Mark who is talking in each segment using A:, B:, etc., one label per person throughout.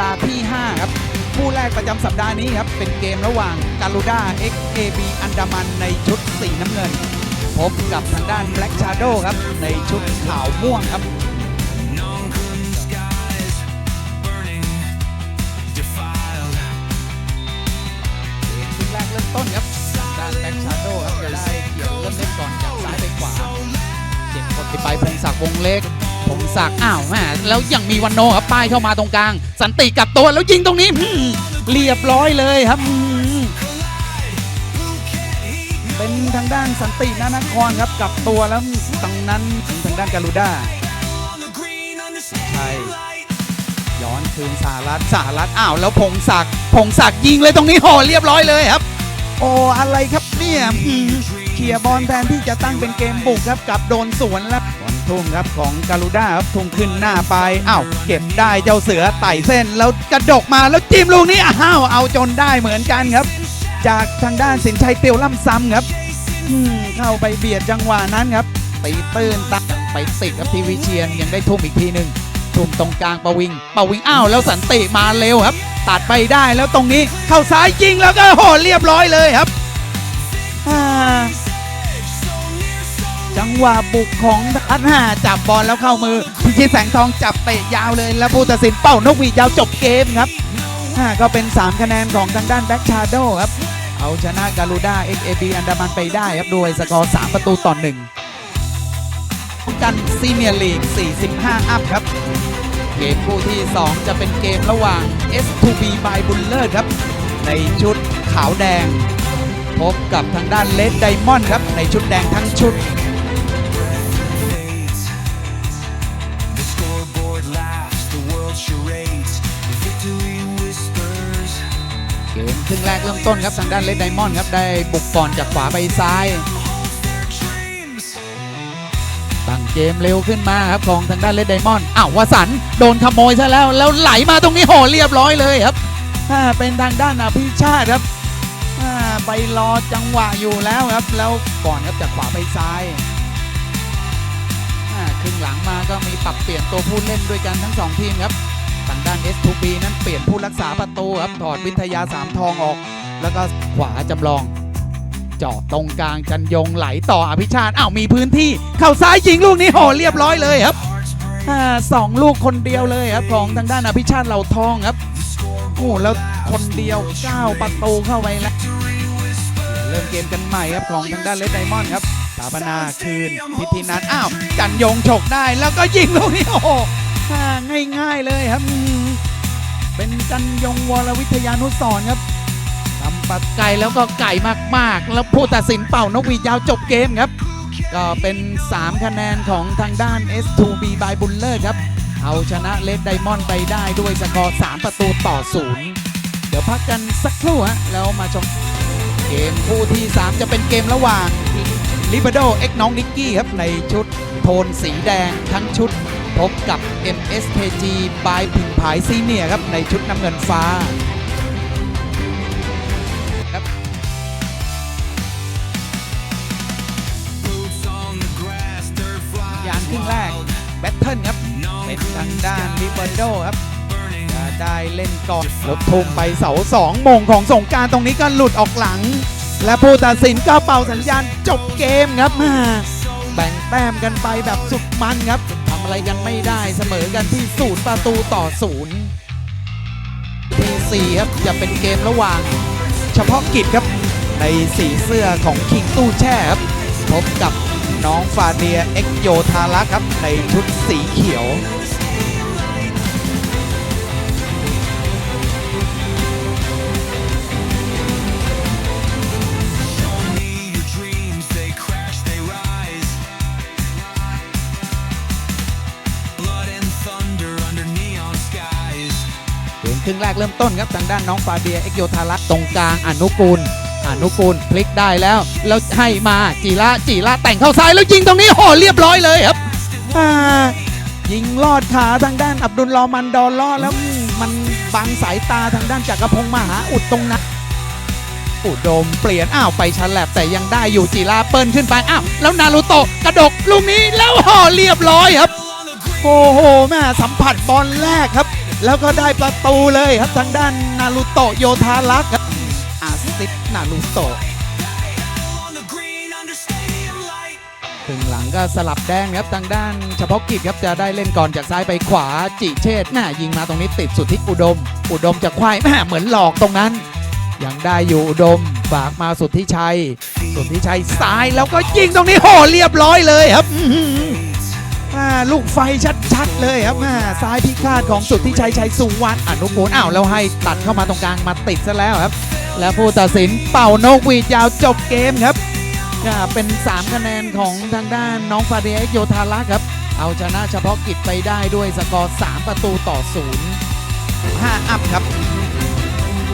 A: ดาห์ที่ 5 ครับคู่แรกประจำสัปดาห์นี้ครับ เป็นเกมระหว่างการูด้า XAB อันดามันในชุดสีน้ำเงิน พบกับทางด้าน Black Shadow ครับ ในชุดขาวม่วงครับเกมครึ่งแรกเริ่มต้นครับด้านแบ็กชาโดครับจะได้เกี่ยวเริ่มเล่นก่อนจากซ้ายไปขวาเจ็บคนที่ไปพงศักดิ์วงเล็ก พงศักดิ์อ้าวแม่แล้วยังมีวันโนครับป้ายเข้ามาตรงกลาง สันติกลับตัวแล้วยิงตรงนี้เรียบร้อยเลยครับ เป็นทางด้านสันตินานครครับกลับตัวแล้วตรงนั้นถึงทางด้านการูด้าใช่ย้อนคืนสหรัฐสหรัฐอ้าวแล้วพงศักดิ์พงศักดิ์ยิงเลยตรงนี้โหเรียบร้อยเลยครับ โอ้อะไรครับเนี่ย เคลียร์บอลแทนที่จะตั้งเป็นเกมบุกครับกลับโดนสวนแล้วบอลทุ่งครับของการูด้าครับทุ่งขึ้นหน้าไปอ้าวเก็บได้เจ้าเสือไต่เส้น แล้วกระดกมาแล้วจิ้มลูกนี้อ้าวเอาจนได้เหมือนกันครับ จากทางด้านสินชัยเตียวล่ำซ้ำครับเข้าไปเบียดจังหวะนั้นครับตีตื้นตักไปติดครับทีวีเชียนยังได้ทุ่มอีกทีหนึ่งทุ่มตรงกลางประวิงประวิงอ้าวแล้วสันติมาเร็วครับ ตัดไปได้แล้วตรงนี้เข้าซ้ายยิงแล้วก็โหเรียบร้อยเลยครับอ่า หวะบุกของทัศน์ห้าจับบอลแล้วเข้ามือพิชิตแสงทองจับเตะยาวเลย แล้วผู้ตัดสินเป้านกหวีดยาวจบเกมครับอ่าก็เป็น 3 คะแนนของทางด้านแบ็กชาโดครับ เอาชนะการูด้า XAB อันดามันไปได้ครับด้วยสกอร์ 3 ประตูต่อหนึ่งกันซีเมียร์ลีก 45 อัพครับ เกมคู่ที่ 2 จะเป็นเกมระหว่าง S2B by Buller ครับ ในชุดขาวแดง พบกับทางด้านเลดไดมอนด์ครับ ในชุดแดงทั้งชุด รึ่งแรกเริ่มต้นครับทางด้านเลดไดมอนด์ครับได้บุกก่อนจากขวาไปซ้ายตั้งเกมเร็วขึ้นมาครับของทางด้านเลดไดมอนด์อ้าววสันโดนขโมยซะแล้ว แล้วไหลมาตรงนี้โหเรียบร้อยเลยครับอ่าเป็นทางด้านอภิชาติครับอ่าไปรอจังหวะอยู่แล้วครับ แล้วก่อนครับจากขวาไปซ้ายอ่าครึ่งหลังมาก็มีปรับเปลี่ยนตัวผู้เล่นด้วยกันทั้งสองทีมครับางด้าน S2B นั้นเปลี่ยนผู้รักษาประตูครับถอดวิทยาสามทองออก แล้วก็ขวาจำลอง เจาะตรงกลางจันยงไหลต่ออภิชาติอ้าวมีพื้นที่ เข้าซ้ายยิงลูกนี้โหเรียบร้อยเลยครับสองลูกคนเดียวเลยครับของทางด้านอภิชาติเหล่าทองครับโอ้แล้วคนเดียวก้าประตูเข้าไปแล้วเริ่มเกมกันใหม่ครับของทางด้านเลดไดมอนด์ครับสถาปนาคืนพิธีนันอ้าวจันยงฉกได้แล้วก็ยิงลูกนี้โอ้โห ง่ายๆเลยครับ เป็นจันยงวรวิทยานุสรครับทำปัดไก่แล้วก็ไก่มากๆ แล้วผู้ตัดสินเป่านกหวีดยาวจบเกมครับ ก็เป็น 3 คะแนนของทางด้าน S2B by Buller ครับ เอาชนะเลดไดมอนด์ไปได้ด้วยสกอร์ 3 ประตูต่อศูนย์เดี๋ยวพักกันสักครู่ฮะแล้วมาชมเกมคู่ที่ 3 จะเป็นเกมระหว่างลิเบโดเอ็กน้องนิกกี้ครับในชุดโทนสีแดงทั้งชุด พบกับ MSKG by พิมพายซีเนียครับ ในชุดน้ำเงินฟ้า
B: Boots on the grass, dirt flies.
A: ยานครึ่งแรกแบทเทิลครับ เป็นทางด้านลิเบโดครับจะได้เล่นก่อนแล้วทุ่มไปเสาสองมงของสงการตรงนี้ก็หลุดออกหลัง และผู้ตัดสินก็เป่าสัญญาณจบเกมครับมาแบ่งแต้มกันไปแบบสุดมันครับำอะไรกันไม่ได้เสมอกันที่ศูนย์ประตูต่อศูนย์ที่สี่ครับจะเป็นเกมระหว่าง เฉพาะกิจครับในสีเสื้อของคิงตู้แช่ครับพบกับน้องฟาเดียเอ็กโยทารักครับในชุดสีเขียว เกมครึ่งแรกเริ่มต้นครับทางด้านน้องฟาเบียเอ็กโยธารักษ์ตรงกลางอนุกูลอนุกูลพลิกได้แล้ว แล้วให้มาจีระจีระแต่งเข้าซ้ายแล้วยิงตรงนี้โหเรียบร้อยเลยครับยิงลอดขาทางด้านอับดุลรอมันดอลล่อแล้วมันบังสายตาทางด้านจักรพงศ์มหาอุดตรงนั้นอุดมเปลี่ยนอ้าวไปชันแลบแต่ยังได้อยู่จีระเปิ้ลขึ้นไปอ้าวแล้วนารูโตะกระดกลูกนี้แล้วห่อเรียบร้อยครับ โอ้โหแม่สัมผัสบอลแรกครับ แล้วก็ได้ประตูเลยครับทางด้านนารูโตะโยธารักษ์ครับอาซิตนารูโตะ
B: On the green under stadium light.
A: ครึ่งหลังก็สลับแดงครับทางด้านเฉพาะกิจครับจะได้เล่นก่อนจากซ้ายไปขวาจิเชษหน้ายิงมาตรงนี้ติดสุดที่อุดม อุดมจะควายแม่เหมือนหลอกตรงนั้น ยังได้อยู่อุดมฝากมาสุดที่ชัย สุดที่ชัยซ้ายแล้วก็ยิงตรงนี้โหเรียบร้อยเลยครับอ่าลูกไฟ ชัดเลยครับอ่าซ้ายพิฆาตของสุดที่ชัยชัยสุวรรณอนุกูลอ้าวแล้วให้ตัดเข้ามาตรงกลางมาติดซะแล้วครับ แล้วผู้ตัดสินเป่านกหวีดยาวจบเกมครับเป็น 3 คะแนนของทางด้านน้องฟาเดสโยธารักษ์ครับ เอาชนะเฉพาะกิจไปได้ด้วยสกอร์ 3 ประตูต่อ 0 5 อัพครับ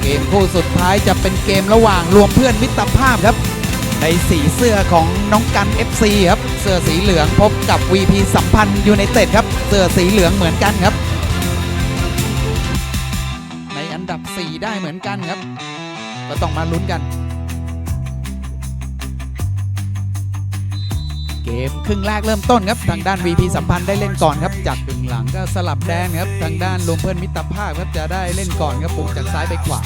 A: เกมคู่สุดท้ายจะเป็นเกมระหว่างรวมเพื่อนมิตรภาพครับ ในสีเสื้อของน้องกัน FC ครับ เสื้อสีเหลืองพบกับ VP สัมพันธ์ยูไนเต็ดครับ เสื้อสีเหลืองเหมือนกันครับ ในอันดับ 4 ได้เหมือนกันครับ ก็ต้องมาลุ้นกัน เกมครึ่งแรกเริ่มต้นครับ ทางด้าน VP สัมพันธ์ได้เล่นก่อนครับ จากครึ่งหลังก็สลับแดงครับ ทางด้านรวมเพื่อนมิตรภาพครับจะได้เล่นก่อนครับปุกจากซ้ายไปขวา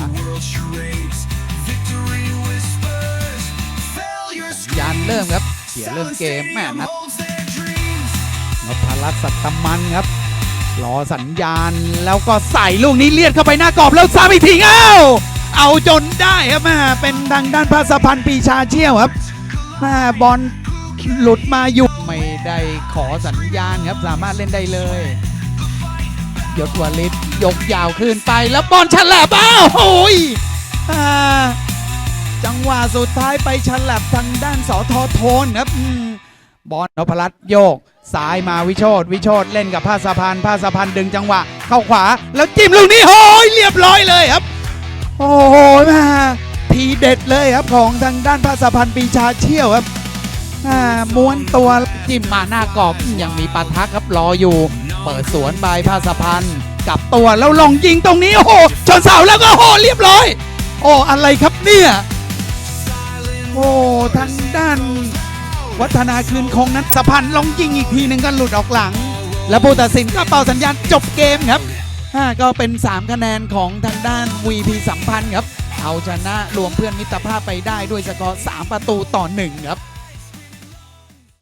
A: ยานเริ่มครับเขียเริ่มเกมแม่นัด
B: holds their dreams.
A: นพรัตน์สัตตมันครับรอสัญญาณแล้วก็ใส่ลูกนี้เลียดเข้าไปหน้ากรอบแล้วซ้ำอีกทีเอ้าเอาจนได้ครับแม่เป็นทางด้านภาสพันธ์ปีชาเชี่ยวครับแม่บอลหลุดมาอยู่ไม่ได้ขอสัญญาณครับสามารถเล่นได้เลยยศวลิตยกยาวขึ้นไปแล้วบอลฉลับอ้าวโอ้ยอ่า จังหวะสุดท้ายไปฉลับทางด้านสอทอโทนครับบอลนพรัตโยกซ้ายมาวิโชตวิโชตเล่นกับภาสะพานภาสะพานดึงจังหวะ เข้าขวาแล้วจิ้มลูกนี้โอ้ยเรียบร้อยเลยครับ โอ้โหมาทีเด็ดเลยครับของทางด้านภาสะพานปีชาเชี่ยวครับอ่าม้วนตัวจิ้มมาหน้ากรอบยังมีปัทักครับรออยู่ เปิดสวนไปภาสะพานกับตัวแล้วลองยิงตรงนี้โอ้โหชนเสาแล้วก็โอ้เรียบร้อย โอ้อะไรครับเนี่ย โอ้ทางด้าน วัฒนาคืนคงนั้นสะพันลองยิงอีกทีหนึ่งก็หลุดออกหลัง และผู้ตัดสินก็เป่าสัญญาณจบเกมครับก็เป็น 3 คะแนนของทางด้าน VP สัมพันธ์ครับ เอาชนะรวมเพื่อนมิตรภาพไปได้ด้วยสกอร์3ประตูต่อ1ครับ